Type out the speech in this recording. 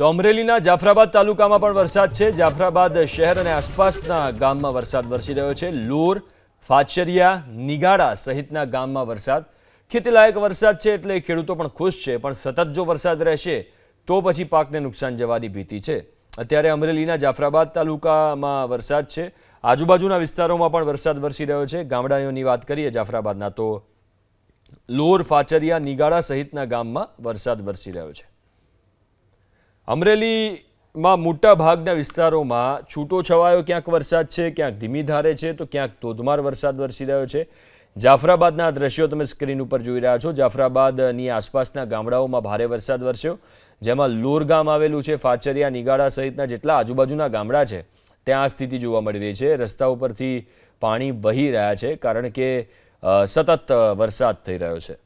તો અમરેલીના જાફરાબાદ તાલુકામાં પણ વરસાદ છે. જાફરાબાદ શહેર અને આસપાસના ગામમાં વરસાદ વરસી રહ્યો છે. લોર, ફાચરિયા, નિગાડા સહિતના ગામમાં વરસાદ. ખેતીલાયક વરસાદ છે એટલે ખેડૂતો પણ ખુશ છે. પણ સતત જો વરસાદ રહેશે તો પછી પાકને નુકસાન જવાની ભીતિ છે. અત્યારે અમરેલીના જાફરાબાદ તાલુકામાં વરસાદ છે. આજુબાજુના વિસ્તારોમાં પણ વરસાદ વરસી રહ્યો છે. ગામડાઓની વાત કરીએ જાફરાબાદના તો લોર, ફાચરિયા, નિગાડા સહિતના ગામમાં વરસાદ વરસી રહ્યો છે. અમરેલીમાં મોટા ભાગના વિસ્તારોમાં છૂટો છવાયો ક્યાંક વરસાદ છે, ક્યાંક ધીમી ધારે છે, તો ક્યાંક ધોધમાર વરસાદ વરસી રહ્યો છે. જાફરાબાદના દ્રશ્યો તમે સ્ક્રીન ઉપર જોઈ રહ્યા છો. જાફરાબાદની આસપાસના ગામડાઓમાં ભારે વરસાદ વરસ્યો, જેમાં લોર ગામ આવેલું છે, ફાચરિયા, નિગાડા સહિતના જેટલા આજુબાજુના ગામડા છે, ત્યાં આ સ્થિતિ જોવા મળી રહી છે. રસ્તા ઉપરથી પાણી વહી રહ્યા છે, કારણ કે સતત વરસાદ થઈ રહ્યો છે.